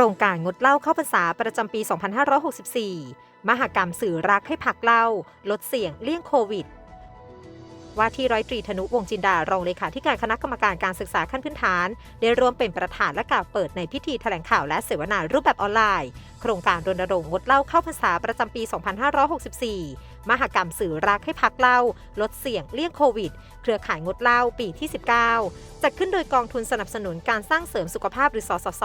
รงการงดเหล้าเข้าพรรษาประจำปี 2564 มหกรรมสื่อรักให้พักเหล้าลดเสี่ยงเลี่ยงโควิด ว่าที่ร้อยตรีธนุวงจินดารองเลขาธิการคณะกรรมการการศึกษาขั้นพื้นฐาน ได้ร่วมเป็นประธานและกล่าวเปิดในพิธีแถลงข่าวและเสวนารูปแบบออนไลน์ โครงการรณรงค์งดเหล้าเข้าพรรษาประจำปี 2564 มหกรรมสื่อรักให้พักเหล้าลดเสี่ยงเลี่ยงโควิด เครือข่ายงดเหล้าปีที่ 19 จัดขึ้นโดยกองทุนสนับสนุนการสร้างเสริมสุขภาพหรือสสส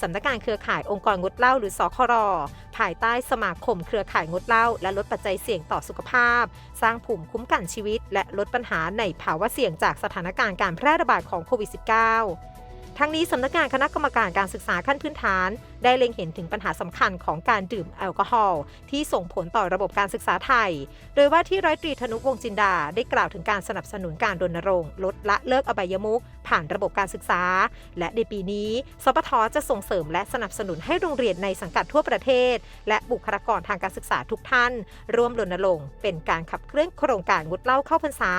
สำนักงานเครือข่ายองค์กรงดเหล้าหรือสครภายใต้สมาคมเครือข่ายงดเหล้าและลดปัจจัยเสี่ยงต่อสุขภาพ สร้างภูมิคุ้มกันชีวิต และลดปัญหาในภาวะเสี่ยงจากสถานการณ์การแพร่ระบาดของโควิด -19 ทั้งนี้สำนักงานคณะกรรมการการศึกษาขั้นพื้นฐาน ได้เล็งเห็นถึงปัญหาสำคัญของการดื่มแอลกอฮอล์ที่ส่งผลต่อระบบการศึกษาไทย โดยว่าที่ร้อยตรีธนุวงจินดา ได้กล่าวถึงการสนับสนุนการรณรงค์ลดละเลิกอบายมุขผ่านระบบการศึกษา และในปีนี้ สปทจะส่งเสริมและสนับสนุนให้โรงเรียนในสังกัดทั่วประเทศ และบุคลากรทางการศึกษาทุกท่าน ร่วมรณรงค์เป็นการขับเคลื่อนโครงการงดเหล้าเข้าพรรษา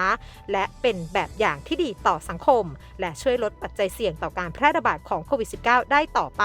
และเป็นแบบอย่างที่ดีต่อสังคม และช่วยลดปัจจัยเสี่ยงต่อการแพร่ระบาดของโควิด -19 ได้ต่อไป